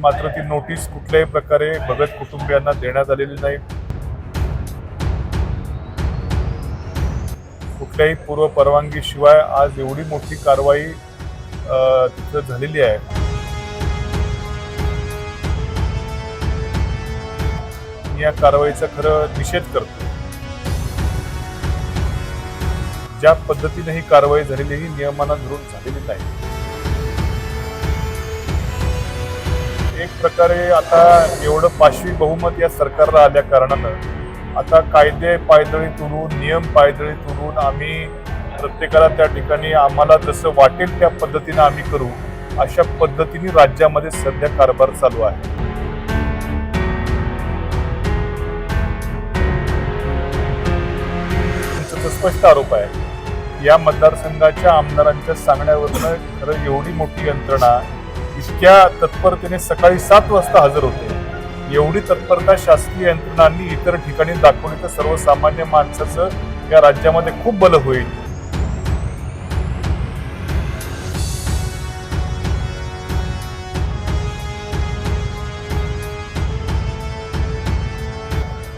मात्र ती नोटीस कुठल्याही प्रकारे भगत कुटुंबियांना देण्यात आलेली नाही. कुठल्याही पूर्व परवानगीशिवाय आज एवढी मोठी कारवाई तिथं झालेली आहे. मी या कारवाईचा खरं निषेध करतो. ज्या पद्धतीने ही कारवाई झालेली ही नियमांना धरून झालेली नाही. एक प्रकारे आता एवढं पाचवी बहुमत या सरकारला आल्या कारणानं आता कायदे पायदळी तुरून नियम पायदळी तुरून आम्ही प्रत्येकाला त्या ठिकाणी आम्हाला जसं वाटेल त्या पद्धतीनं आम्ही करू अशा पद्धतीने राज्यामध्ये सध्या कारभार चालू आहे. स्पष्ट आरोप आहे. या मतदारसंघाच्या आमदारांच्या सांगण्यावरनं खरं एवढी मोठी यंत्रणा इतक्या तत्परतेने सकाळी सात वाजता हजर होते. एवढी तत्परता शासकीय यंत्रणांनी इतर ठिकाणी दाखवली तर सर्वसामान्य माणसाचं या राज्यामध्ये खूप बल होईल.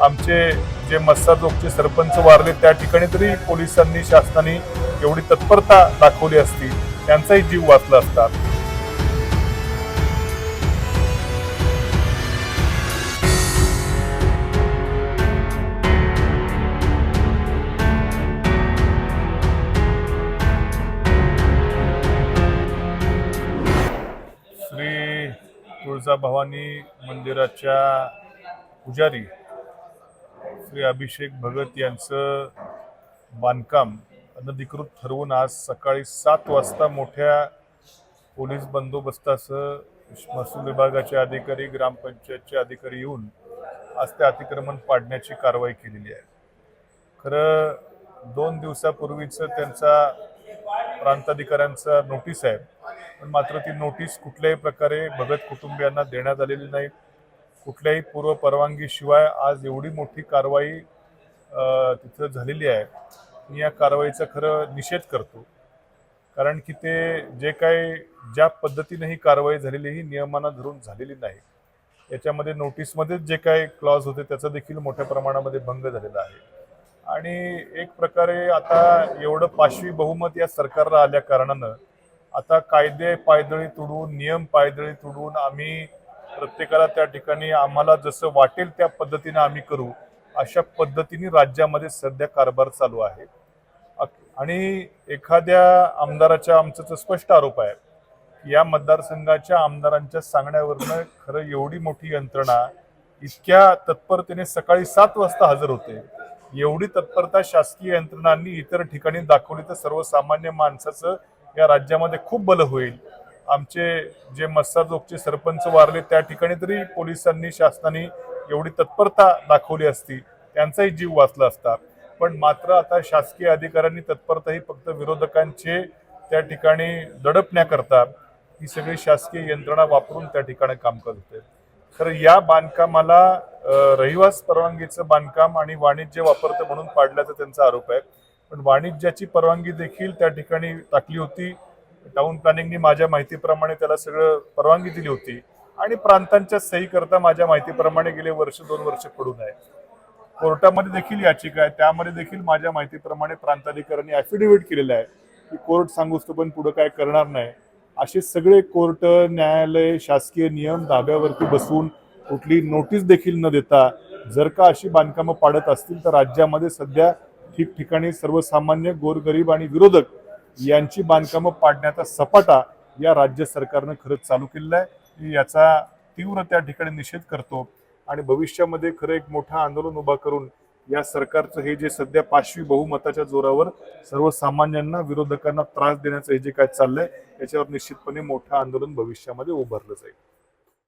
आमचे जे मस्साजोगचे सरपंच वारले त्या ठिकाणी तरी पोलिसांनी शासनाने एवढी तत्परता दाखवली असती त्यांचाही जीव वाचला असता. तुळजाभवानी मंदिराच्या पुजारी श्री अभिषेक भगत यांचं बांधकाम अनधिकृत ठरवून आज सकाळी सात वाजता मोठ्या पोलीस बंदोबस्तासह महसूल विभागाचे अधिकारी ग्रामपंचायतचे अधिकारी येऊन आज ते अतिक्रमण पाडण्याची कारवाई केलेली आहे. खरं दोन दिवसापूर्वीचं त्यांचा प्रांताधिकाऱ्यांचा नोटीस आहे. पण मात्र ती नोटीस कुठल्याही प्रकारे भगत कुटुंबियांना देण्यात आलेली नाही. कुठल्याही पूर्व परवानगीशिवाय आज एवढी मोठी कारवाई तिथं झालेली आहे. मी या कारवाईचा खरं निषेध करतो. कारण की ते जे काही ज्या पद्धतीने ही कारवाई झालेली ही नियमांना धरून झालेली नाही. याच्यामध्ये नोटीसमध्येच जे काही क्लॉज होते त्याचा देखील मोठ्या प्रमाणामध्ये भंग झालेला आहे. आणि एक प्रकारे आता एवढं पाशवी बहुमत या सरकारला आल्या कारणानं आता कायदे पायदळी तुडून नियम पायदळी तुडून आम्ही प्रत्येकाला त्या ठिकाणी आम्हाला जसं वाटेल त्या पद्धतीने आम्ही करू. अशा पद्धतीने राज्यामध्ये सध्या कारभार चालू आहे. आणि एखाद्या आमदाराच्या आमचं तर स्पष्ट आरोप आहे की या मतदारसंघाच्या आमदारांच्या सांगण्यावरनं खरं एवढी मोठी यंत्रणा इतक्या तत्परतेने सकाळी सात वाजता हजर होते. एवढी तत्परता शासकीय यंत्रणांनी इतर ठिकाणी दाखवली तर सर्वसामान्य माणसाचं या राज्यामध्ये खूप बलं होईल. आमचे जे मस्साजोगचे सरपंच वारले त्या ठिकाणी तरी पोलिसांनी शासनाने एवढी तत्परता दाखवली असती त्यांचाही जीव वाचला असता. पण मात्र आता शासकीय अधिकाऱ्यांनी तत्परता ही फक्त विरोधकांचे त्या ठिकाणी दडपण्याकरता ही सगळी शासकीय यंत्रणा वापरून त्या ठिकाणी काम करत होते. खरं या बांधकामाला रहिवास परवानगीचं बांधकाम आणि वाणिज्य वापरतं म्हणून पाडल्याचा त्यांचा आरोप आहे. पण वाणिज्याची परवानगी देखील त्या ठिकाणी टाकली होती. टाउन प्लॅनिंगनी माझ्या माहितीप्रमाणे त्याला सगळं परवानगी दिली होती. आणि प्रांतांच्या सही करता माझ्या माहितीप्रमाणे गेले वर्ष दोन वर्ष पडून आहे. कोर्टामध्ये देखील याचिका आहे. त्यामध्ये देखील माझ्या माहितीप्रमाणे प्रांताधिकाऱ्यांनी ऍफिडेव्हिट केलेलं आहे की कोर्ट सांगूच तो पण पुढं काय करणार नाही. असे सगळे कोर्ट न्यायालय शासकीय नियम धाब्यावरती बसून कुठली नोटीस देखील न देता जर का अशी बांधकामं पाडत असतील तर राज्यामध्ये सध्या ठिकठिकाणी सर्वसामान्य गोरगरीब आणि विरोधक यांची बांधकामं पाडण्याचा सपाटा या राज्य सरकारनं खरंच चालू केलेला आहे. याचा तीव्र त्या ठिकाणी निषेध करतो आणि भविष्यामध्ये खरं एक मोठं आंदोलन उभा करून या सरकारचं हे जे सध्या पाचवी बहुमताच्या जोरावर सर्वसामान्यांना विरोधकांना त्रास देण्याचं हे जे काय चाललंय याच्यावर निश्चितपणे मोठं आंदोलन भविष्यामध्ये उभारलं जाईल.